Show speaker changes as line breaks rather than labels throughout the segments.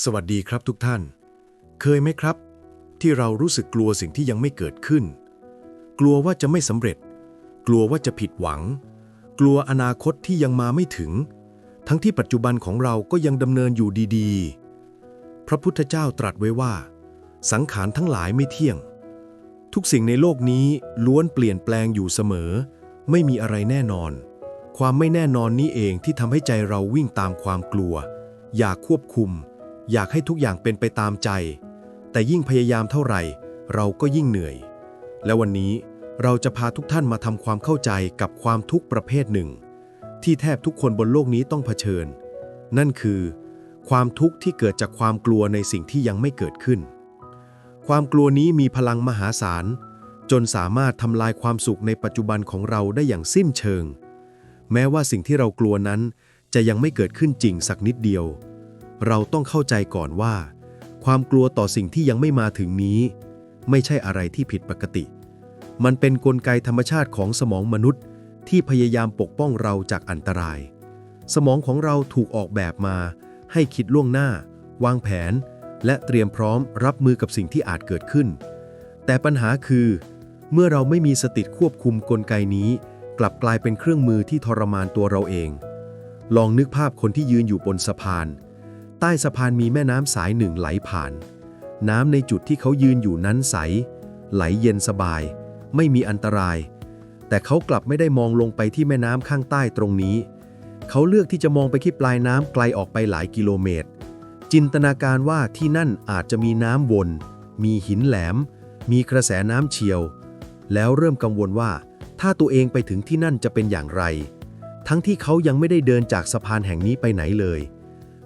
สวัสดีครับทุกท่าน เคยไหมครับ ที่เรารู้สึกกลัวสิ่งที่ยังไม่เกิดขึ้น กลัวว่าจะไม่สำเร็จ กลัวว่าจะผิดหวัง กลัวอนาคตที่ยังมาไม่ถึง ทั้งที่ปัจจุบันของเราก็ยังดำเนินอยู่ดีๆ พระพุทธเจ้าตรัสไว้ว่า สังขารทั้งหลายไม่เที่ยง ทุกสิ่งในโลกนี้ล้วนเปลี่ยนแปลงอยู่เสมอ ไม่มีอะไรแน่นอน ความไม่แน่นอนนี้เองที่ทำให้ใจเราวิ่งตามความกลัว อยากควบคุม อยากให้ทุกอย่างเป็นไปตามใจ แต่ยิ่งพยายามเท่าไหร่ เราก็ยิ่งเหนื่อย และวันนี้เราจะพาทุกท่านมาทำความเข้าใจกับความทุกข์ประเภทหนึ่ง ที่แทบทุกคนบนโลกนี้ต้องเผชิญ นั่นคือ ความทุกข์ที่เกิดจากความกลัวในสิ่งที่ยังไม่เกิดขึ้น ความกลัวนี้มีพลังมหาศาล จนสามารถทำลายความสุขในปัจจุบันของเราได้อย่างสิ้นเชิง แม้ว่าสิ่งที่เรากลัวนั้นจะยังไม่เกิดขึ้นจริงสักนิดเดียว เราต้องเข้าใจก่อนว่า ความกลัวต่อสิ่งที่ยังไม่มาถึงนี้ ไม่ใช่อะไรที่ผิดปกติ มันเป็นนกลไกธรรมชาติของสมองมนุษย์ ที่พยายามปกป้องเราจากอันตราย สมองของเราถูกออกแบบมา ให้คิดล่วงหน้า วางแผน และเตรียมพร้อมรับมือกับสิ่งที่อาจเกิดขึ้น แต่ปัญหาคือ เมื่อเราไม่มีสติควบคุมกลไกนี้ กลับกลายเป็นเครื่องมือที่ทรมานตัวเราเอง ลองนึกภาพคนที่ยืนอยู่บนสะพาน ใต้สะพานมีแม่น้ำสายหนึ่งไหลผ่าน น้ำในจุดที่เขายืนอยู่นั้นใส ไหลเย็นสบาย ไม่มีอันตราย แต่เขากลับไม่ได้มองลงไปที่แม่น้ำข้างใต้ตรงนี้ เขาเลือกที่จะมองไปที่ปลายน้ำไกลออกไปหลายกิโลเมตร จินตนาการว่าที่นั่นอาจจะมีน้ำวน มีหินแหลม มีกระแสน้ำเฉียว แล้วเริ่มกังวลว่า ถ้าตัวเองไปถึงที่นั่นจะเป็นอย่างไร ทั้งที่เขายังไม่ได้เดินจากสะพานแห่งนี้ไปไหนเลย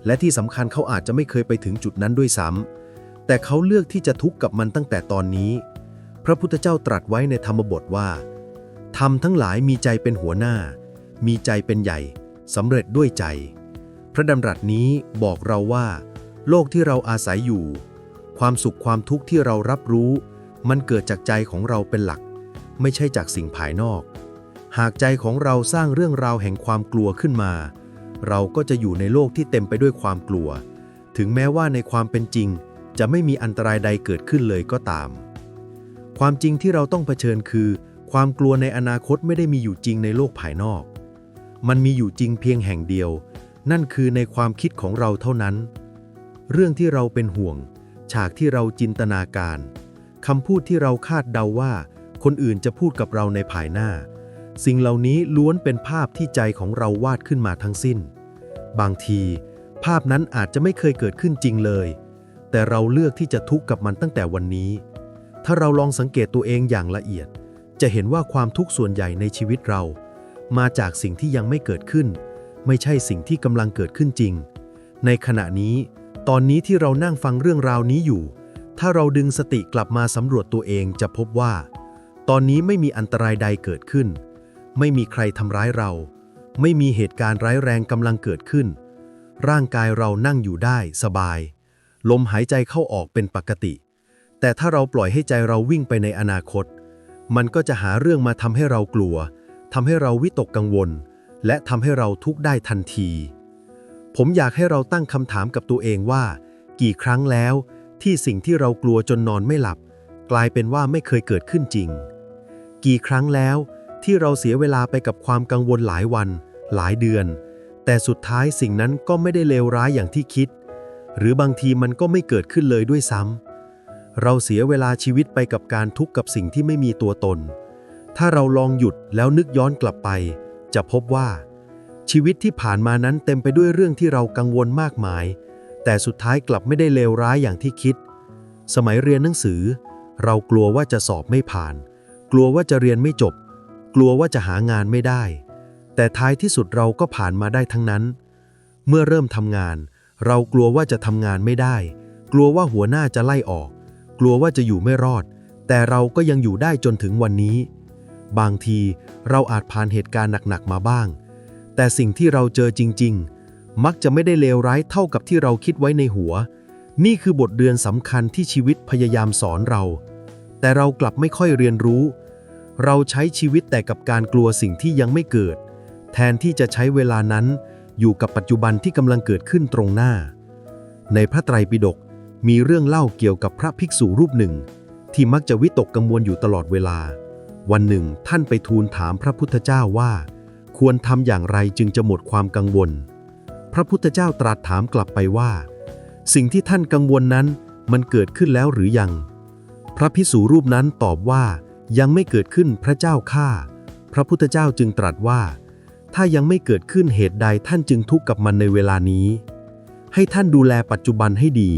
และที่สำคัญเขาอาจจะไม่เคยไปถึงจุดนั้นด้วยซ้ำแต่เขาเลือกที่จะทุกข์กับมันตั้งแต่ตอนนี้ พระพุทธเจ้าตรัสไว้ในธรรมบทว่าธรรมทั้งหลายมีใจเป็นหัวหน้า มีใจเป็นใหญ่สำเร็จด้วยใจ พระดำรัสนี้บอกเราว่า โลกที่เราอาศัยอยู่ ความสุขความทุกข์ที่เรารับรู้ มันเกิดจากใจของเราเป็นหลัก ไม่ใช่จากสิ่งภายนอก หากใจของเราสร้างเรื่องราวแห่งความกลัวขึ้นมา เราก็จะอยู่ในโลกที่เต็มไปด้วยความกลัว ถึงแม้ว่าในความเป็นจริง จะไม่มีอันตรายใดเกิดขึ้นเลยก็ตาม ความจริงที่เราต้องเผชิญคือ ความกลัวในอนาคตไม่ได้มีอยู่จริงในโลกภายนอก มันมีอยู่จริงเพียงแห่งเดียว นั่นคือในความคิดของเราเท่านั้น เรื่องที่เราเป็นห่วง ฉากที่เราจินตนาการคำพูดที่เราคาดเดาว่า คนอื่นจะพูดกับเราในภายหน้า สิ่งเหล่านี้ล้วนเป็นภาพที่ใจของเราวาดขึ้นมาทั้งสิ้น บางที ภาพนั้นอาจจะไม่เคยเกิดขึ้นจริงเลย แต่เราเลือกที่จะทุกข์กับมันตั้งแต่วันนี้ ถ้าเราลองสังเกตตัวเองอย่างละเอียด จะเห็นว่าความทุกข์ส่วนใหญ่ในชีวิตเรา มาจากสิ่งที่ยังไม่เกิดขึ้น ไม่ใช่สิ่งที่กำลังเกิดขึ้นจริง ในขณะนี้ ตอนนี้ที่เรานั่งฟังเรื่องราวนี้อยู่ ถ้าเราดึงสติกลับมาสำรวจตัวเองจะพบว่า ตอนนี้ไม่มีอันตรายใดเกิดขึ้น ไม่มีใครทำร้ายเรา ไม่มีเหตุการณ์ร้ายแรงกำลังเกิดขึ้น ร่างกายเรานั่งอยู่ได้สบาย ลมหายใจเข้าออกเป็นปกติ แต่ถ้าเราปล่อยให้ใจเราวิ่งไปในอนาคต มันก็จะหาเรื่องมาทำให้เรากลัวทำให้เราวิตกกังวล และทำให้เราทุกข์ได้ทันที ผมอยากให้เราตั้งคำถามกับตัวเองว่า กี่ครั้งแล้ว ที่สิ่งที่เรากลัวจนนอนไม่หลับ กลายเป็นว่าไม่เคยเกิดขึ้นจริง กี่ครั้งแล้ว ที่เราเสียเวลาไปกับความกังวลหลายวัน หลายเดือน แต่สุดท้ายสิ่งนั้นก็ไม่ได้เลวร้ายอย่างที่คิด หรือบางทีมันก็ไม่เกิดขึ้นเลยด้วยซ้ำเราเสียเวลาชีวิตไปกับการทุกข์กับสิ่งที่ไม่มีตัวตน ถ้าเราลองหยุดแล้วนึกย้อนกลับไป จะพบว่า ชีวิตที่ผ่านมานั้นเต็มไปด้วยเรื่องที่เรากังวลมากมาย แต่สุดท้ายกลับไม่ได้เลวร้ายอย่างที่คิด สมัยเรียนหนังสือ เรากลัวว่าจะสอบไม่ผ่าน กลัวว่าจะเรียนไม่จบ กลัวว่าจะหางานไม่ได้ แต่ท้ายที่สุดเราก็ผ่านมาได้ทั้งนั้น เมื่อเริ่มทำงาน เรากลัวว่าจะทำงานไม่ได้ กลัวว่าหัวหน้าจะไล่ออก กลัวว่าจะอยู่ไม่รอด แต่เราก็ยังอยู่ได้จนถึงวันนี้ บางทีเราอาจผ่านเหตุการณ์หนักๆมาบ้าง แต่สิ่งที่เราเจอจริง ๆ มักจะไม่ได้เลวร้ายเท่ากับที่เราคิดไว้ในหัว นี่คือบทเรียนสำคัญที่ชีวิตพยายามสอนเรา แต่เรากลับไม่ค่อยเรียนรู้ เราใช้ชีวิตแต่กับการกลัวสิ่งที่ยังไม่เกิด แทนที่จะใช้เวลานั้นอยู่กับปัจจุบันที่กำลังเกิดขึ้นตรงหน้า
ในพระไตรปิฎกมีเรื่องเล่าเกี่ยวกับพระภิกษุรูปหนึ่ง ที่มักจะวิตกกังวลอยู่ตลอดเวลา วันหนึ่งท่านไปทูลถามพระพุทธเจ้าว่า ควรทำอย่างไรจึงจะหมดความกังวล พระพุทธเจ้าตรัสถามกลับไปว่า สิ่งที่ท่านกังวลนั้นมันเกิดขึ้นแล้วหรือยัง พระพิสูรูปนั้นตอบว่า ยังไม่เกิดขึ้นพระเจ้าข้าพระพุทธเจ้าจึงตรัสว่า ถ้ายังไม่เกิดขึ้นเหตุใดท่านจึงทุกข์กับมันในเวลานี้ ให้ท่านดูแลปัจจุบันให้ดี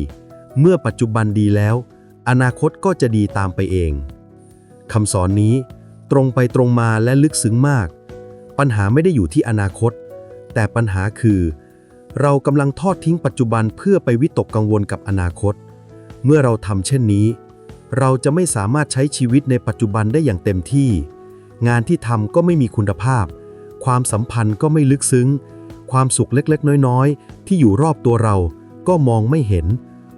เมื่อปัจจุบันดีแล้ว อนาคตก็จะดีตามไปเองคำสอนนี้ตรงไปตรงมาและลึกซึ้งมาก ปัญหาไม่ได้อยู่ที่อนาคต แต่ปัญหาคือ เรากำลังทอดทิ้งปัจจุบันเพื่อไปวิตกกังวลกับอนาคต เมื่อเราทำเช่นนี้ เราจะไม่สามารถใช้ชีวิตในปัจจุบันได้อย่างเต็มที่ งานที่ทำก็ไม่มีคุณภาพ ความสัมพันธ์ก็ไม่ลึกซึ้ง ความสุขเล็กๆ น้อยๆ ที่อยู่รอบตัวเราก็มองไม่เห็น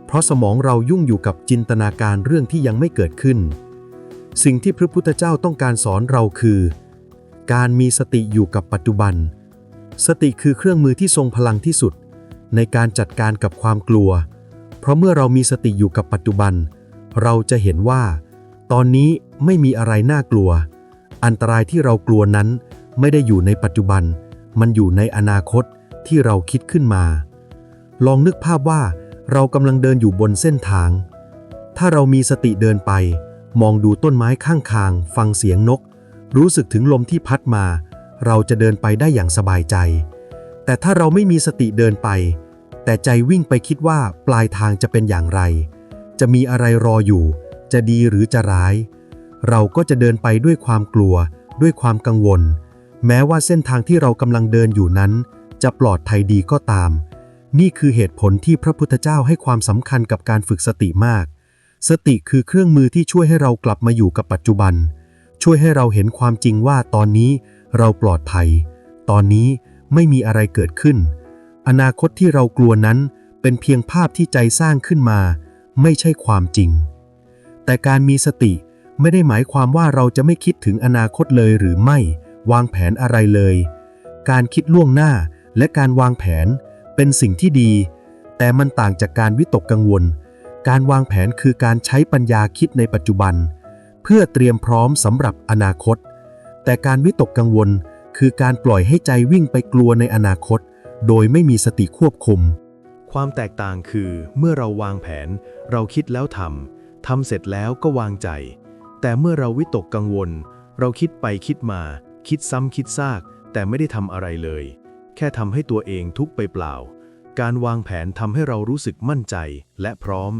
เพราะสมองเรายุ่งอยู่กับจินตนาการเรื่องที่ยังไม่เกิดขึ้น สิ่งที่พระพุทธเจ้าต้องการสอนเราคือ การมีสติอยู่กับปัจจุบัน สติคือเครื่องมือที่ทรงพลังที่สุด ในการจัดการกับความกลัว เพราะเมื่อเรามีสติอยู่กับปัจจุบันเเราจะเห็นว่า ตอนนี้ไม่มีอะไรน่ากลัว อันตรายที่เรากลัวนั้นไม่ได้อยู่ในปัจจุบัน มันอยู่ในอนาคตที่เราคิดขึ้นมา ลองนึกภาพว่าเรากำลังเดินอยู่บนเส้นทาง ถ้าเรามีสติเดินไป มองดูต้นไม้ข้างทาง ฟังเสียงนก รู้สึกถึงลมที่พัดมา เราจะเดินไปได้อย่างสบายใจ แต่ถ้าเราไม่มีสติเดินไป แต่ใจวิ่งไปคิดว่าปลายทางจะเป็นอย่างไร จะมีอะไรรออยู่ จะดีหรือจะร้าย เราก็จะเดินไปด้วยความกลัว ด้วยความกังวล แม้ว่าเส้นทางที่เรากำลังเดินอยู่นั้น จะปลอดภัยดีก็ตาม นี่คือเหตุผลที่พระพุทธเจ้าให้ความสำคัญกับการฝึกสติมาก สติคือเครื่องมือที่ช่วยให้เรากลับมาอยู่กับปัจจุบัน ช่วยให้เราเห็นความจริงว่าตอนนี้เราปลอดภัย ตอนนี้ไม่มีอะไรเกิดขึ้น อนาคตที่เรากลัวนั้นเป็นเพียงภาพที่ใจสร้างขึ้นมา ไม่ใช่ความจริง แต่การมีสติไม่ได้หมายความว่าเราจะไม่คิดถึงอนาคตเลยหรือไม่ วางแผนอะไรเลย การคิดล่วงหน้าและการวางแผนเป็นสิ่งที่ดี แต่มันต่างจากการวิตกกังวล การวางแผนคือการใช้ปัญญาคิดในปัจจุบัน เพื่อเตรียมพร้อมสำหรับอนาคต แต่การวิตกกังวลคือการปล่อยให้ใจวิ่งไปกลัวในอนาคต โดยไม่มีสติควบคุม
ความแตกต่างคือเมื่อเราวางแผน เราคิดแล้วทำทำเสร็จแล้วก็วางใจ แต่เมื่อเราวิตกกังวล เราคิดไปคิดมา คิดซ้ำคิดซาก แต่ไม่ได้ทำอะไรเลย แค่ทำให้ตัวเองทุกไปเปล่า การวางแผนทำให้เรารู้สึกมั่นใจและพร้อม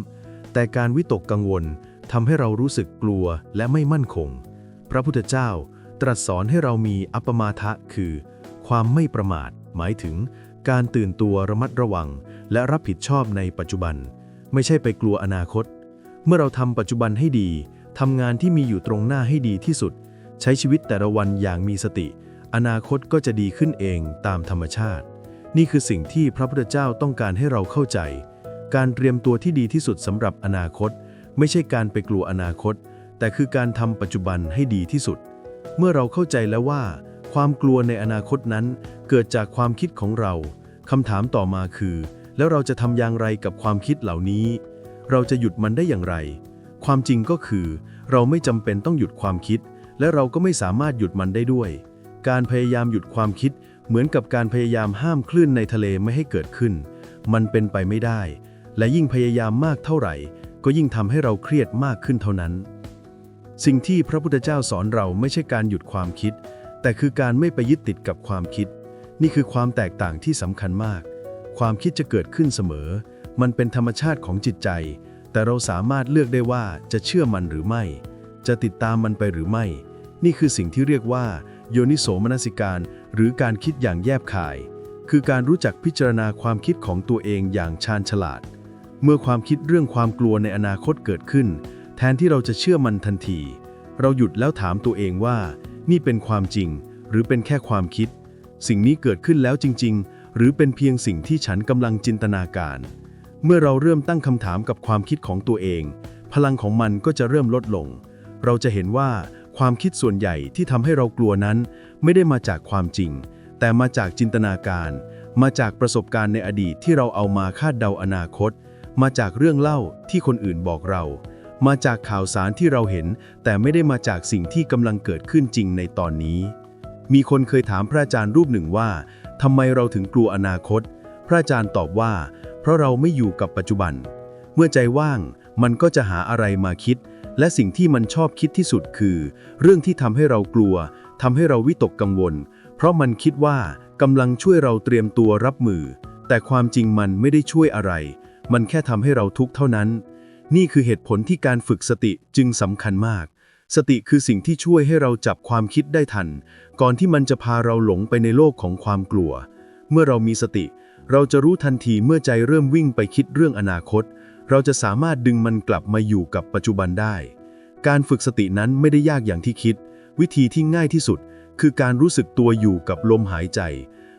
แต่การวิตกกังวลทำให้เรารู้สึกกลัวและไม่มั่นคง พระพุทธเจ้าตรัสสอนให้เรามีอัปปมาทะคือ ความไม่ประมาท หมายถึง การตื่นตัวระมัดระวัง และรับผิดชอบในปัจจุบัน ไม่ใช่ไปกลัวอนาคต เมื่อเราทำปัจจุบันให้ดีทำงานที่มีอยู่ตรงหน้าให้ดีที่สุด ใช้ชีวิตแต่ละวันอย่างมีสติ อนาคตก็จะดีขึ้นเองตามธรรมชาติ นี่คือสิ่งที่พระพุทธเจ้าต้องการให้เราเข้าใจ การเตรียมตัวที่ดีที่สุดสำหรับอนาคต ไม่ใช่การไปกลัวอนาคต แต่คือการทำปัจจุบันให้ดีที่สุด เมื่อเราเข้าใจแล้วว่า ความกลัวในอนาคตนั้น เกิดจากความคิดของเราคำถามต่อมาคือ แล้วเราจะทำอย่างไรกับความคิดเหล่านี้ เราจะหยุดมันได้อย่างไร ความจริงก็คือ เราไม่จำเป็นต้องหยุดความคิด และเราก็ไม่สามารถหยุดมันได้ด้วย การพยายามหยุดความคิด เหมือนกับการพยายามห้ามคลื่นในทะเลไม่ให้เกิดขึ้น มันเป็นไปไม่ได้ และยิ่งพยายามมากเท่าไหร่ ก็ยิ่งทำให้เราเครียดมากขึ้นเท่านั้น สิ่งที่พระพุทธเจ้าสอนเราไม่ใช่การหยุดความคิด แต่คือการไม่ไปยึดติดกับความคิด นี่คือความแตกต่างที่สำคัญมาก ความคิดจะเกิดขึ้นเสมอ มันเป็นธรรมชาติของจิตใจ แต่เราสามารถเลือกได้ว่าจะเชื่อมันหรือไม่ จะติดตามมันไปหรือไม่ นี่คือสิ่งที่เรียกว่า โยนิโสมนสิการ หรือการคิดอย่างแยบคาย คือการรู้จักพิจารณาความคิดของตัวเองอย่างชาญฉลาด เมื่อความคิดเรื่องความกลัวในอนาคตเกิดขึ้น แทนที่เราจะเชื่อมันทันที เราหยุดแล้วถามตัวเองว่า นี่เป็นความจริง หรือเป็นแค่ความคิด สิ่งนี้เกิดขึ้นแล้วจริง ๆ หรือเป็นเพียงสิ่งที่ฉันกำลังจินตนาการ เมื่อเราเริ่มตั้งคำถามกับความคิดของตัวเอง พลังของมันก็จะเริ่มลดลง เราจะเห็นว่าความคิดส่วนใหญ่ที่ทำให้เรากลัวนั้น ไม่ได้มาจากความจริง แต่มาจากจินตนาการ
มาจากประสบการณ์ในอดีตที่เราเอามาคาดเดาอนาคต มาจากเรื่องเล่าที่คนอื่นบอกเรา มาจากข่าวสารที่เราเห็น แต่ไม่ได้มาจากสิ่งที่กำลังเกิดขึ้นจริงในตอนนี้ มีคนเคยถามพระอาจารย์รูปหนึ่งว่าทำไมเราถึงกลัวอนาคต พระอาจารย์ตอบว่า เพราะเราไม่อยู่กับปัจจุบัน เมื่อใจว่าง มันก็จะหาอะไรมาคิด และสิ่งที่มันชอบคิดที่สุดคือ เรื่องที่ทำให้เรากลัวทำให้เราวิตกกังวล เพราะมันคิดว่ากำลังช่วยเราเตรียมตัวรับมือ แต่ความจริงมันไม่ได้ช่วยอะไร มันแค่ทำให้เราทุกข์เท่านั้น นี่คือเหตุผลที่การฝึกสติจึงสำคัญมาก สติคือสิ่งที่ช่วยให้เราจับความคิดได้ทัน ก่อนที่มันจะพาเราหลงไปในโลกของความกลัว เมื่อเรามีสติ เราจะรู้ทันทีเมื่อใจเริ่มวิ่งไปคิดเรื่องอนาคต เราจะสามารถดึงมันกลับมาอยู่กับปัจจุบันได้ การฝึกสตินั้นไม่ได้ยากอย่างที่คิด วิธีที่ง่ายที่สุด คือการรู้สึกตัวอยู่กับลมหายใจ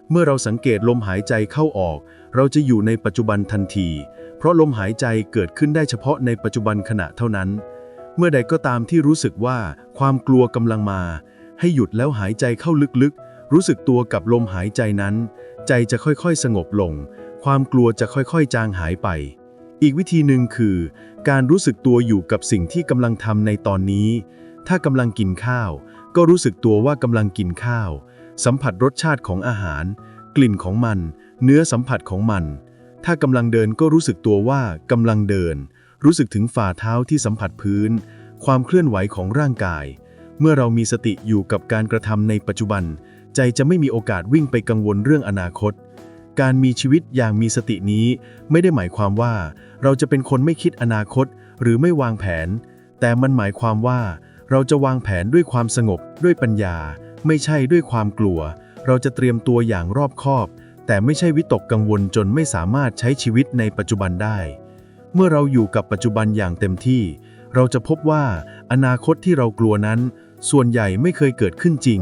เมื่อเราสังเกตลมหายใจเข้าออก เราจะอยู่ในปัจจุบันทันที เพราะลมหายใจเกิดขึ้นได้เฉพาะในปัจจุบันขณะเท่านั้น เมื่อใดก็ตามที่รู้สึกว่าความกลัวกำลังมา ให้หยุดแล้วหายใจเข้าลึกๆ รู้สึกตัวกับลมหายใจนั้น ใจจะค่อยๆ สงบลง ความกลัวจะค่อยๆ จางหายไป อีกวิธีหนึ่งคือ การรู้สึกตัวอยู่กับสิ่งที่กำลังทำในตอนนี้ ถ้ากำลังกินข้าว ก็รู้สึกตัวว่ากำลังกินข้าว สัมผัสรสชาติของอาหาร กลิ่นของมัน เนื้อสัมผัสของมัน ถ้ากำลังเดินก็รู้สึกตัวว่ากำลังเดิน รู้สึกถึงฝ่าเท้าที่สัมผัสพื้น ความเคลื่อนไหวของร่างกาย เมื่อเรามีสติอยู่กับการกระทำในปัจจุบัน ใจจะไม่มีโอกาสวิ่งไปกังวลเรื่องอนาคต การมีชีวิตอย่างมีสตินี้ ไม่ได้หมายความว่า เราจะเป็นคนไม่คิดอนาคต หรือไม่วางแผน แต่มันหมายความว่า เราจะวางแผนด้วยความสงบ ด้วยปัญญา ไม่ใช่ด้วยความกลัว เราจะเตรียมตัวอย่างรอบคอบ แต่ไม่ใช่วิตกกังวลจนไม่สามารถใช้ชีวิตในปัจจุบันได้ เมื่อเราอยู่กับปัจจุบันอย่างเต็มที่ เราจะพบว่าอนาคตที่เรากลัวนั้น ส่วนใหญ่ไม่เคยเกิดขึ้นจริง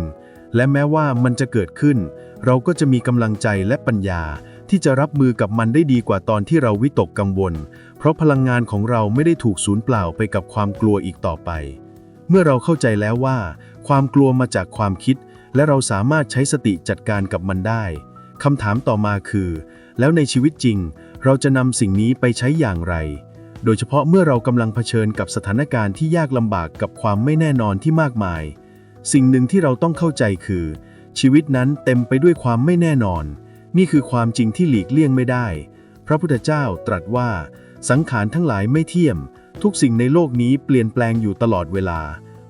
และแม้ว่ามันจะเกิดขึ้น เราก็จะมีกำลังใจและปัญญา ที่จะรับมือกับมันได้ดีกว่าตอนที่เราวิตกกังวล เพราะพลังงานของเราไม่ได้ถูกสูญเปล่าไปกับความกลัวอีกต่อไป เมื่อเราเข้าใจแล้วว่า ความกลัวมาจากความคิด และเราสามารถใช้สติจัดการกับมันได้ คำถามต่อมาคือ แล้วในชีวิตจริง เราจะนำสิ่งนี้ไปใช้อย่างไร โดยเฉพาะเมื่อเรากำลังเผชิญกับสถานการณ์ที่ยากลำบากกับความไม่แน่นอนที่มากมาย สิ่งหนึ่งที่เราต้องเข้าใจคือ ชีวิตนั้นเต็มไปด้วยความไม่แน่นอน นี่คือความจริงที่หลีกเลี่ยงไม่ได้ พระพุทธเจ้าตรัสว่า สังขารทั้งหลายไม่เที่ยม ทุกสิ่งในโลกนี้เปลี่ยนแปลงอยู่ตลอดเวลา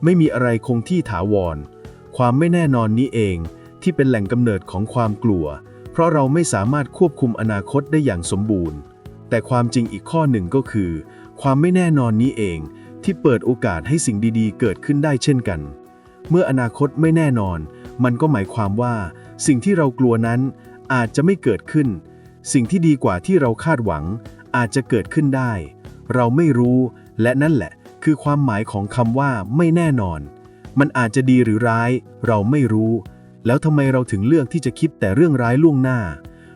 ไม่มีอะไรคงที่ถาวร ความไม่แน่นอนนี้เองที่เป็นแหล่งกำเนิดของความกลัว ราะเราไม่สามารถควบคุมอนาคตได้อย่างสมบูรณ์ แต่ความจริงอีกข้อหนึ่งก็คือ ความไม่แน่นอนนี้เองที่เปิดโอกาสให้สิ่งดีๆ เกิดขึ้นได้เช่นกัน เมื่ออนาคตไม่แน่นอน มันก็หมายความว่า สิ่งที่เรากลัวนั้นอาจจะไม่เกิดขึ้น สิ่งที่ดีกว่าที่เราคาดหวัง อาจจะเกิดขึ้นได้ เราไม่รู้และนั่นแหละ คือความหมายของคำว่าไม่แน่นอน มันอาจจะดีหรือร้าย เราไม่รู้ แล้วทำไมเราถึงเลือกที่จะคิดแต่เรื่องร้ายล่วงหน้า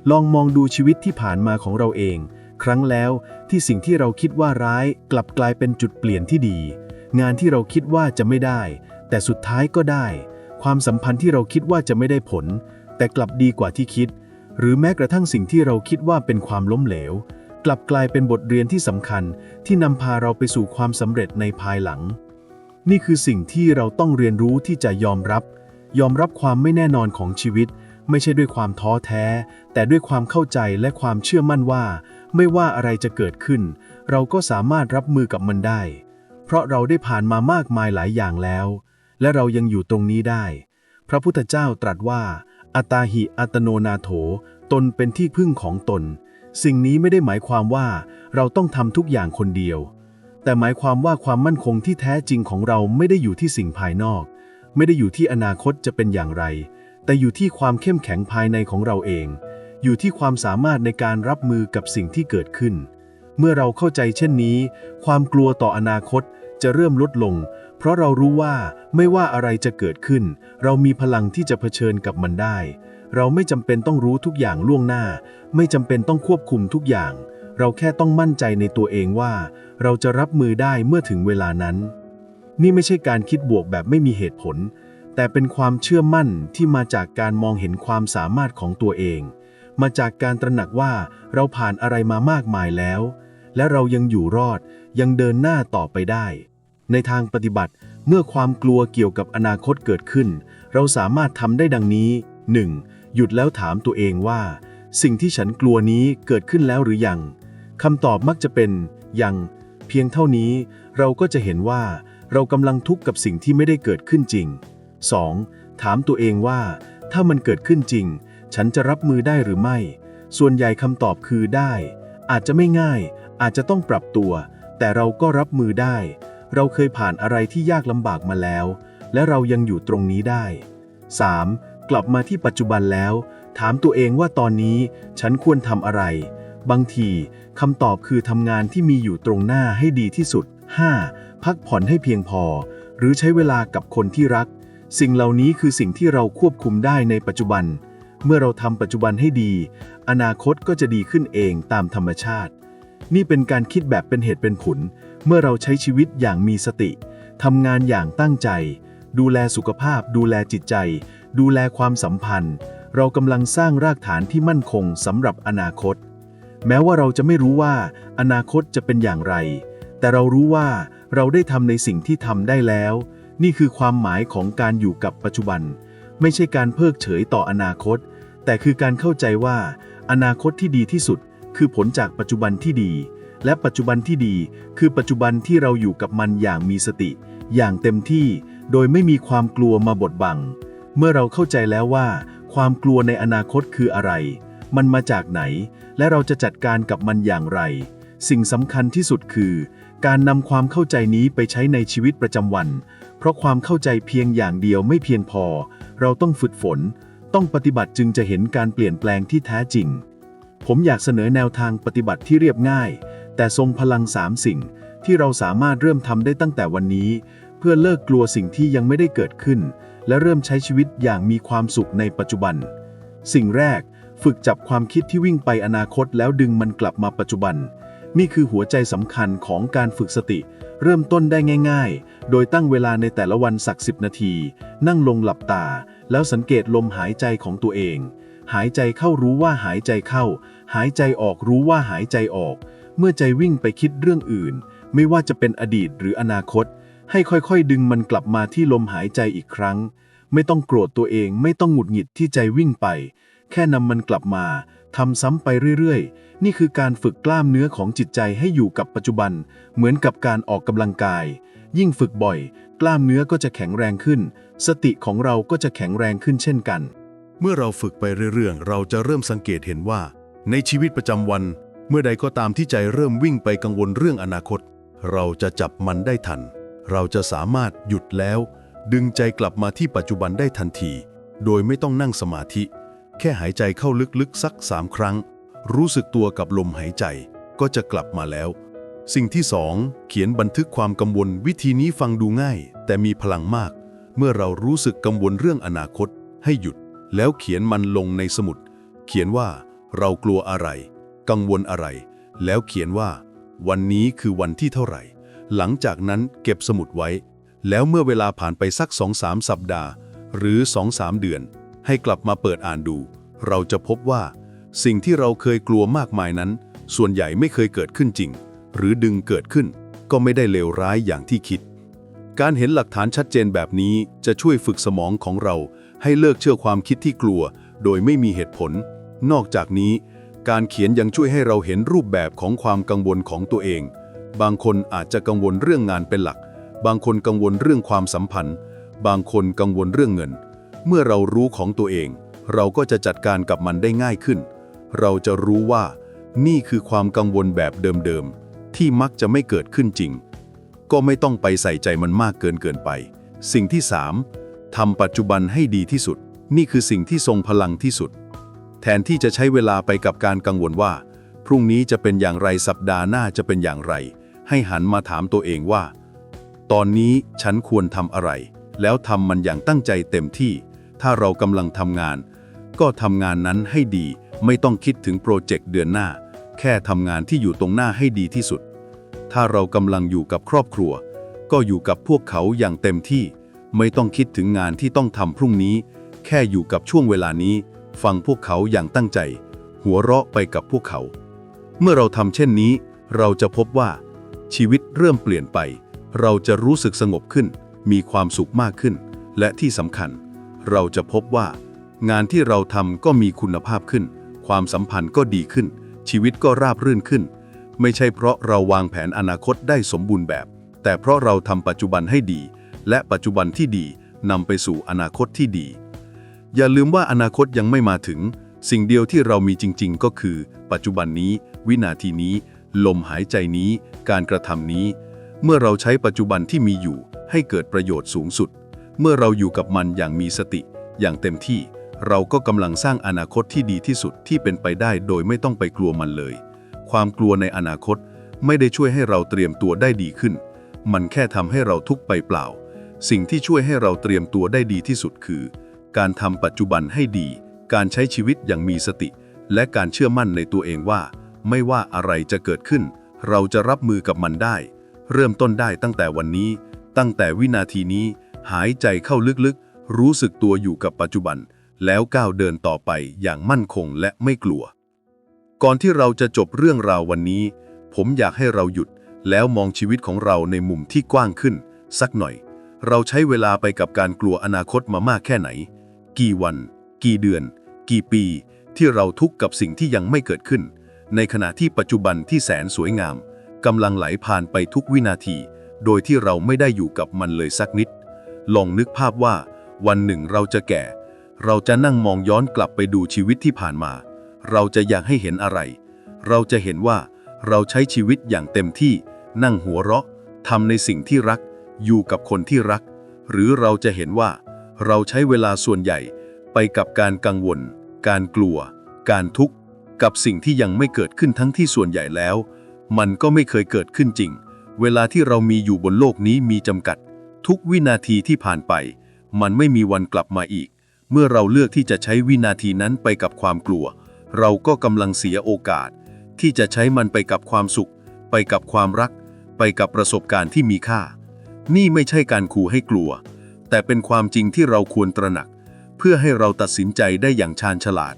ลองมองดูชีวิตที่ผ่านมาของเราเอง ครั้งแล้วที่สิ่งที่เราคิดว่าร้ายกลับกลายเป็นจุดเปลี่ยนที่ดี งานที่เราคิดว่าจะไม่ได้ แต่สุดท้ายก็ได้ ความสัมพันธ์ที่เราคิดว่าจะไม่ได้ผล แต่กลับดีกว่าที่คิด หรือแม้กระทั่งสิ่งที่เราคิดว่าเป็นความล้มเหลว กลับกลายเป็นบทเรียนที่สำคัญ ที่นำพาเราไปสู่ความสำเร็จในภายหลัง นี่คือสิ่งที่เราต้องเรียนรู้ที่จะยอมรับ ยอมรับความไม่แน่นอนของชีวิต ไม่ใช่ด้วยความท้อแท้ แต่ด้วยความเข้าใจและความเชื่อมั่นว่า ไม่ว่าอะไรจะเกิดขึ้น เราก็สามารถรับมือกับมันได้ เพราะเราได้ผ่านมามากมายหลายอย่างแล้ว และเรายังอยู่ตรงนี้ได้ พระพุทธเจ้าตรัสว่า อัตาหิอัตโนนาโถ ตนเป็นที่พึ่งของตน สิ่งนี้ไม่ได้หมายความว่า เราต้องทำทุกอย่างคนเดียว แต่หมายความว่าความมั่นคงที่แท้จริงของเราไม่ได้อยู่ที่สิ่งภายนอก ไม่ได้อยู่ที่อนาคตจะเป็นอย่างไร แต่อยู่ที่ความเข้มแข็งภายในของเราเอง อยู่ที่ความสามารถในการรับมือกับสิ่งที่เกิดขึ้น เมื่อเราเข้าใจเช่นนี้ ความกลัวต่ออนาคตจะเริ่มลดลง เพราะเรารู้ว่าไม่ว่าอะไรจะเกิดขึ้น เรามีพลังที่จะเผชิญกับมันได้ เราไม่จำเป็นต้องรู้ทุกอย่างล่วงหน้า ไม่จำเป็นต้องควบคุมทุกอย่าง เราแค่ต้องมั่นใจในตัวเองว่า เราจะรับมือได้เมื่อถึงเวลานั้น นี่ไม่ใช่การคิดบวกแบบไม่มีเหตุผล แต่เป็นความเชื่อมั่นที่มาจากการมองเห็นความสามารถของตัวเอง
มาจากการตระหนักว่าเราผ่านอะไรมามากมายแล้ว และเรายังอยู่รอดยังเดินหน้าต่อไปได้ ในทางปฏิบัติเมื่อความกลัวเกี่ยวกับอนาคตเกิดขึ้น เราสามารถทำได้ดังนี้ 1. หยุดแล้วถามตัวเองว่า สิ่งที่ฉันกลัวนี้เกิดขึ้นแล้วหรือยังคำตอบมักจะเป็นยัง เพียงเท่านี้เราก็จะเห็นว่า เรากำลังทุกข์กับสิ่งที่ไม่ได้เกิดขึ้นจริง 2. ถามตัวเองว่า ถ้ามันเกิดขึ้นจริง ฉันจะรับมือได้หรือไม่ ส่วนใหญ่คำตอบคือได้ อาจจะไม่ง่าย อาจจะต้องปรับตัว แต่เราก็รับมือได้ เราเคยผ่านอะไรที่ยากลำบากมาแล้ว และเรายังอยู่ตรงนี้ได้ 3. กลับมาที่ปัจจุบันแล้ว ถามตัวเองว่าตอนนี้ฉันควรทำอะไร บางทีคำตอบคือทำงานที่มีอยู่ตรงหน้าให้ดีที่สุด 5. พักผ่อนให้เพียงพอ หรือใช้เวลากับคนที่รัก สิ่งเหล่านี้คือสิ่งที่เราควบคุมได้ในปัจจุบัน เมื่อเราทำปัจจุบันให้ดี อนาคตก็จะดีขึ้นเองตามธรรมชาติ นี่เป็นการคิดแบบเป็นเหตุเป็นผล เมื่อเราใช้ชีวิตอย่างมีสติทำงานอย่างตั้งใจ ดูแลสุขภาพ ดูแลจิตใจ ดูแลความสัมพันธ์ เรากำลังสร้างรากฐานที่มั่นคงสำหรับอนาคต แม้ว่าเราจะไม่รู้ว่า อนาคตจะเป็นอย่างไร แต่เรารู้ว่าเราได้ทำในสิ่งที่ทำได้แล้ว นี่คือความหมายของการอยู่กับปัจจุบัน ไม่ใช่การเพิกเฉยต่ออนาคต แต่คือการเข้าใจว่า อนาคตที่ดีที่สุด คือผลจากปัจจุบันที่ดี และปัจจุบันที่ดี คือปัจจุบันที่เราอยู่กับมันอย่างมีสติ อย่างเต็มที่ โดยไม่มีความกลัวมาบดบัง เมื่อเราเข้าใจแล้วว่า ความกลัวในอนาคตคืออะไร มันมาจากไหน และเราจะจัดการกับมันอย่างไร สิ่งสำคัญที่สุดคือ การนำความเข้าใจนี้ไปใช้ในชีวิตประจำวัน เพราะความเข้าใจเพียงอย่างเดียวไม่เพียงพอ เราต้องฝึกฝน ต้องปฏิบัติจึงจะเห็นการเปลี่ยนแปลงที่แท้จริง ผมอยากเสนอแนวทางปฏิบัติที่เรียบง่าย แต่ทรงพลังสามสิ่ง ที่เราสามารถเริ่มทำได้ตั้งแต่วันนี้ เพื่อเลิกกลัวสิ่งที่ยังไม่ได้เกิดขึ้น และเริ่มใช้ชีวิตอย่างมีความสุขในปัจจุบัน สิ่งแรก ฝึกจับความคิดที่วิ่งไปอนาคตแล้วดึงมันกลับมาปัจจุบัน นี่คือหัวใจสำคัญของการฝึกสติ เริ่มต้นได้ง่าย ๆ โดยตั้งเวลาในแต่ละวันสักสิบนาที นั่งลงหลับตา แล้วสังเกตลมหายใจของตัวเอง หายใจเข้ารู้ว่าหายใจเข้า หายใจออกรู้ว่าหายใจออก เมื่อใจวิ่งไปคิดเรื่องอื่น ไม่ว่าจะเป็นอดีตหรืออนาคต ให้ค่อยๆ ดึงมันกลับมาที่ลมหายใจอีกครั้ง ไม่ต้องโกรธตัวเองไม่ต้องหงุดหงิดที่ใจวิ่งไป แค่นำมันกลับมา ทำซ้ำไปเรื่อยๆ นี่คือการฝึกกล้ามเนื้อของจิตใจให้อยู่กับปัจจุบัน เหมือนกับการออกกำลังกาย ยิ่งฝึกบ่อย กล้ามเนื้อก็จะแข็งแรงขึ้น สติของเราก็จะแข็งแรงขึ้นเช่นกัน
เมื่อเราฝึกไปเรื่อยๆ เราจะเริ่มสังเกตเห็นว่า ในชีวิตประจำวัน เมื่อใดก็ตามที่ใจเริ่มวิ่งไปกังวลเรื่องอนาคต เราจะจับมันได้ทัน เราจะสามารถหยุดแล้ว ดึงใจกลับมาที่ปัจจุบันได้ทันที โดยไม่ต้องนั่งสมาธิ ค่หายใจเข้าลึกๆสักสามครั้ง รู้สึกตัวกับลมหายใจก็จะกลับมาแล้ว สิ่งที่สองเขียนบันทึกความกังวลวิธีนี้ฟังดูง่าย แต่มีพลังมาก เมื่อเรารู้สึกกังวลเรื่องอนาคต ให้หยุด แล้วเขียนมันลงในสมุด เขียนว่าเรากลัวอะไร กังวลอะไร แล้วเขียนว่า วันนี้คือวันที่เท่าไหร่ หลังจากนั้นเก็บสมุดไว้ แล้วเมื่อเวลาผ่านไปสักสองสามสัปดาห์ หรือสองสามเดือน ให้กลับมาเปิดอ่านดู เราจะพบว่า สิ่งที่เราเคยกลัวมากมายนั้น ส่วนใหญ่ไม่เคยเกิดขึ้นจริง หรือดึงเกิดขึ้น ก็ไม่ได้เลวร้ายอย่างที่คิด การเห็นหลักฐานชัดเจนแบบนี้จะช่วยฝึกสมองของเรา ให้เลิกเชื่อความคิดที่กลัว โดยไม่มีเหตุผล นอกจากนี้ การเขียนยังช่วยให้เราเห็นรูปแบบของความกังวลของตัวเอง บางคนอาจจะกังวลเรื่องงานเป็นหลัก บางคนกังวลเรื่องความสัมพันธ์ บางคนกังวลเรื่องเงิน เมื่อเรารู้ของตัวเอง เราก็จะจัดการกับมันได้ง่ายขึ้น เราจะรู้ว่านี่คือความกังวลแบบเดิมๆ ที่มักจะไม่เกิดขึ้นจริง ก็ไม่ต้องไปใส่ใจมันมากเกินเกินไป สิ่งที่ 3. ทำปัจจุบันให้ดีที่สุด นี่คือสิ่งที่ทรงพลังที่สุด แทนที่จะใช้เวลาไปกับการกังวลว่า พรุ่งนี้จะเป็นอย่างไรสัปดาห์หน้าจะเป็นอย่างไร ให้หันมาถามตัวเองว่า ตอนนี้ฉันควรทำอะไร แล้วทำมันอย่างตั้งใจเต็มที่ ถ้าเรากำลังทำงาน ก็ทำงานนั้นให้ดี ไม่ต้องคิดถึงโปรเจกต์เดือนหน้า แค่ทำงานที่อยู่ตรงหน้าให้ดีที่สุด ถ้าเรากำลังอยู่กับครอบครัว ก็อยู่กับพวกเขาอย่างเต็มที่ ไม่ต้องคิดถึงงานที่ต้องทำพรุ่งนี้ แค่อยู่กับช่วงเวลานี้ ฟังพวกเขาอย่างตั้งใจ หัวเราะไปกับพวกเขา เมื่อเราทำเช่นนี้ เราจะพบว่า ชีวิตเริ่มเปลี่ยนไป เราจะรู้สึกสงบขึ้น มีความสุขมากขึ้น และที่สำคัญ เราจะพบว่า งานที่เราทำก็มีคุณภาพขึ้น ความสัมพันธ์ก็ดีขึ้น ชีวิตก็ราบรื่นขึ้น ไม่ใช่เพราะเราวางแผนอนาคตได้สมบูรณ์แบบ แต่เพราะเราทำปัจจุบันให้ดี และปัจจุบันที่ดีนำไปสู่อนาคตที่ดี อย่าลืมว่าอนาคตยังไม่มาถึง สิ่งเดียวที่เรามีจริง ๆ ก็คือ ปัจจุบันนี้ วินาทีนี้ ลมหายใจนี้ การกระทำนี้ เมื่อเราใช้ปัจจุบันที่มีอยู่ ให้เกิดประโยชน์สูงสุด เมื่อเราอยู่กับมันอย่างมีสติ อย่างเต็มที่ เราก็กำลังสร้างอนาคตที่ดีที่สุดที่เป็นไปได้โดยไม่ต้องไปกลัวมันเลย ความกลัวในอนาคตไม่ได้ช่วยให้เราเตรียมตัวได้ดีขึ้น มันแค่ทำให้เราทุกข์ไปเปล่า สิ่งที่ช่วยให้เราเตรียมตัวได้ดีที่สุดคือ การทำปัจจุบันให้ดี การใช้ชีวิตอย่างมีสติ และการเชื่อมั่นในตัวเองว่า ไม่ว่าอะไรจะเกิดขึ้น เราจะรับมือกับมันได้ เริ่มต้นได้ตั้งแต่วันนี้ ตั้งแต่วินาทีนี้ หายใจเข้าลึกๆ รู้สึกตัวอยู่กับปัจจุบัน แล้วก้าวเดินต่อไปอย่างมั่นคงและไม่กลัว ก่อนที่เราจะจบเรื่องราววันนี้ ผมอยากให้เราหยุดแล้วมองชีวิตของเราในมุมที่กว้างขึ้น สักหน่อย เราใช้เวลาไปกับการกลัวอนาคตมามากแค่ไหน กี่วัน กี่เดือน กี่ปี ที่เราทุกข์กับสิ่งที่ยังไม่เกิดขึ้น ในขณะที่ปัจจุบันที่แสนสวยงามกำลังไหลผ่านไปทุกวินาที โดยที่เราไม่ได้อยู่กับมันเลยสักนิด ลองนึกภาพว่า วันหนึ่งเราจะแก่ เราจะนั่งมองย้อนกลับไปดูชีวิตที่ผ่านมา เราจะอยากให้เห็นอะไร เราจะเห็นว่าเราใช้ชีวิตอย่างเต็มที่ นั่งหัวเราะทำในสิ่งที่รัก อยู่กับคนที่รัก หรือเราจะเห็นว่า เราใช้เวลาส่วนใหญ่ ไปกับการกังวล การกลัว การทุกข์ กับสิ่งที่ยังไม่เกิดขึ้นทั้งที่ส่วนใหญ่แล้ว มันก็ไม่เคยเกิดขึ้นจริง เวลาที่เรามีอยู่บนโลกนี้มีจำกัด ทุกวินาทีที่ผ่านไป มันไม่มีวันกลับมาอีก เมื่อเราเลือกที่จะใช้วินาทีนั้นไปกับความกลัว เราก็กำลังเสียโอกาส ที่จะใช้มันไปกับความสุข ไปกับความรัก ไปกับประสบการณ์ที่มีค่า นี่ไม่ใช่การขู่ให้กลัว แต่เป็นความจริงที่เราควรตระหนัก เพื่อให้เราตัดสินใจได้อย่างชาญฉลาด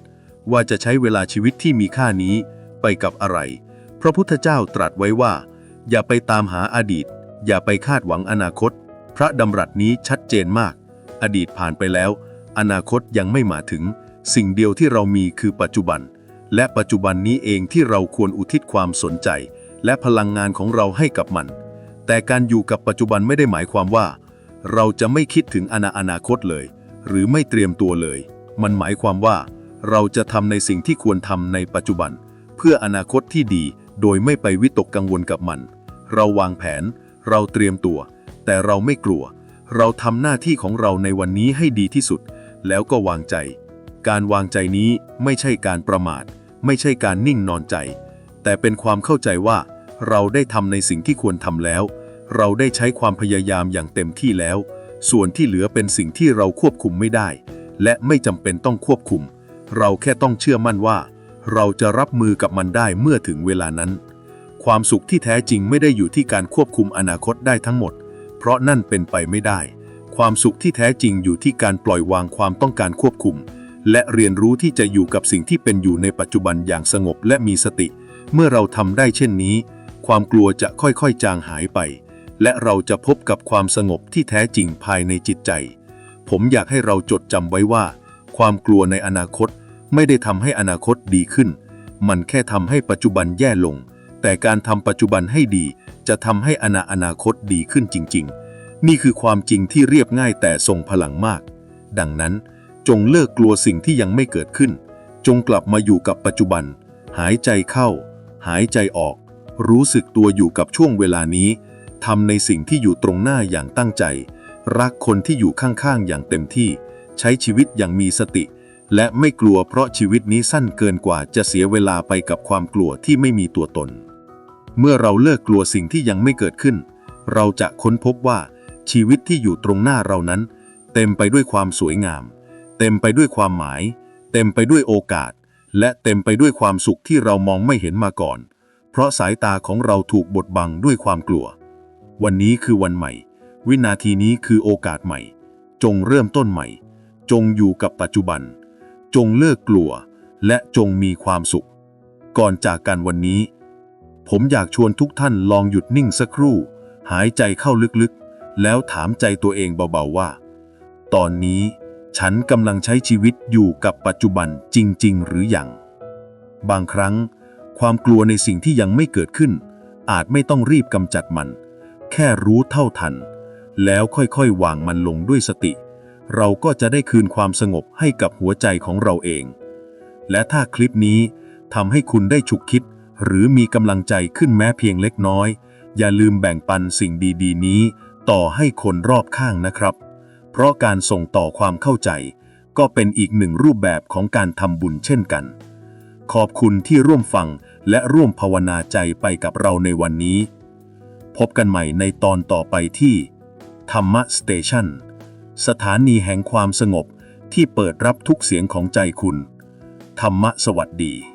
ว่าจะใช้เวลาชีวิตที่มีค่านี้ ไปกับอะไร พระพุทธเจ้าตรัสไว้ว่า อย่าไปตามหาอดีต อย่าไปคาดหวังอนาคต พระดำรัสนี้ชัดเจนมาก อดีตผ่านไปแล้ว อนาคตยังไม่มาถึง สิ่งเดียวที่เรามีคือปัจจุบัน และปัจจุบันนี้เองที่เราควรอุทิศความสนใจ และพลังงานของเราให้กับมัน แต่การอยู่กับปัจจุบันไม่ได้หมายความว่า เราจะไม่คิดถึงอนาอนาคตเลย หรือไม่เตรียมตัวเลย มันหมายความว่า เราจะทำในสิ่งที่ควรทำในปัจจุบัน เพื่ออนาคตที่ดีโดยไม่ไปวิตกกังวลกับมัน เราวางแผน เราเตรียมตัว แต่เราไม่กลัว เราทำหน้าที่ของเราในวันนี้ให้ดีที่สุด แล้วก็วางใจ การวางใจนี้ไม่ใช่การประมาท ไม่ใช่การนิ่งนอนใจ แต่เป็นความเข้าใจว่า เราได้ทำในสิ่งที่ควรทำแล้ว เราได้ใช้ความพยายามอย่างเต็มที่แล้ว ส่วนที่เหลือเป็นสิ่งที่เราควบคุมไม่ได้ และไม่จำเป็นต้องควบคุม เราแค่ต้องเชื่อมั่นว่า เราจะรับมือกับมันได้เมื่อถึงเวลานั้น ความสุขที่แท้จริงไม่ได้อยู่ที่การควบคุมอนาคตได้ทั้งหมด ราะนั่นเป็นไปไม่ได้ ความสุขที่แท้จริงอยู่ที่การปล่อยวางความต้องการควบคุม และเรียนรู้ที่จะอยู่กับสิ่งที่เป็นอยู่ในปัจจุบันอย่างสงบและมีสติ เมื่อเราทำได้เช่นนี้ ความกลัวจะค่อยๆ จางหายไป และเราจะพบกับความสงบที่แท้จริงภายในจิตใจ ผมอยากให้เราจดจำไว้ว่า ความกลัวในอนาคตไม่ได้ทำให้อนาคตดีขึ้น มันแค่ทำให้ปัจจุบันแย่ลง แต่การทำปัจจุบันให้ดี จะทำให้อนาอนาคตดีขึ้นจริง ๆ นี่คือความจริงที่เรียบง่ายแต่ทรงพลังมาก ดังนั้นจงเลิกกลัวสิ่งที่ยังไม่เกิดขึ้น จงกลับมาอยู่กับปัจจุบัน หายใจเข้า หายใจออก รู้สึกตัวอยู่กับช่วงเวลานี้ทำในสิ่งที่อยู่ตรงหน้าอย่างตั้งใจ รักคนที่อยู่ข้างๆอย่างเต็มที่ ใช้ชีวิตอย่างมีสติ และไม่กลัวเพราะชีวิตนี้สั้นเกินกว่าจะเสียเวลาไปกับความกลัวที่ไม่มีตัวตน เมื่อเราเลิกกลัวสิ่งที่ยังไม่เกิดขึ้น เราจะค้นพบว่าชีวิตที่อยู่ตรงหน้าเรานั้น เต็มไปด้วยความสวยงาม เต็มไปด้วยความหมาย เต็มไปด้วยโอกาส และเต็มไปด้วยความสุขที่เรามองไม่เห็นมาก่อน เพราะสายตาของเราถูกบดบังด้วยความกลัว วันนี้คือวันใหม่ วินาทีนี้คือโอกาสใหม่ จงเริ่มต้นใหม่ จงอยู่กับปัจจุบัน จงเลิกกลัว
และจงมีความสุข ก่อนจากกันวันนี้ ผมอยากชวนทุกท่านลองหยุดนิ่งสักครู่ หายใจเข้าลึกๆ แล้วถามใจตัวเองเบาๆว่า ตอนนี้ฉันกำลังใช้ชีวิตอยู่กับปัจจุบันจริง ๆ หรืออยัง บางครั้ง ความกลัวในสิ่งที่ยังไม่เกิดขึ้น อาจไม่ต้องรีบกำจัดมัน แค่รู้เท่าทัน แล้วค่อยๆ วางมันลงด้วยสติ เราก็จะได้คืนความสงบให้กับหัวใจของเราเอง และถ้าคลิปนี้ทำให้คุณได้ฉุกคิด หรือมีกำลังใจขึ้นแม้เพียงเล็กน้อย อย่าลืมแบ่งปันสิ่งดีๆ นี้ ต่อให้คนรอบข้างนะครับ เพราะการส่งต่อความเข้าใจ ก็เป็นอีกหนึ่งรูปแบบของการทำบุญเช่นกัน ขอบคุณที่ร่วมฟังและร่วมภาวนาใจไปกับเราในวันนี้ พบกันใหม่ในตอนต่อไปที่ธรรมะสเตชันสถานีแห่งความสงบที่เปิดรับทุกเสียงของใจคุณ ธรรมะสวัสดี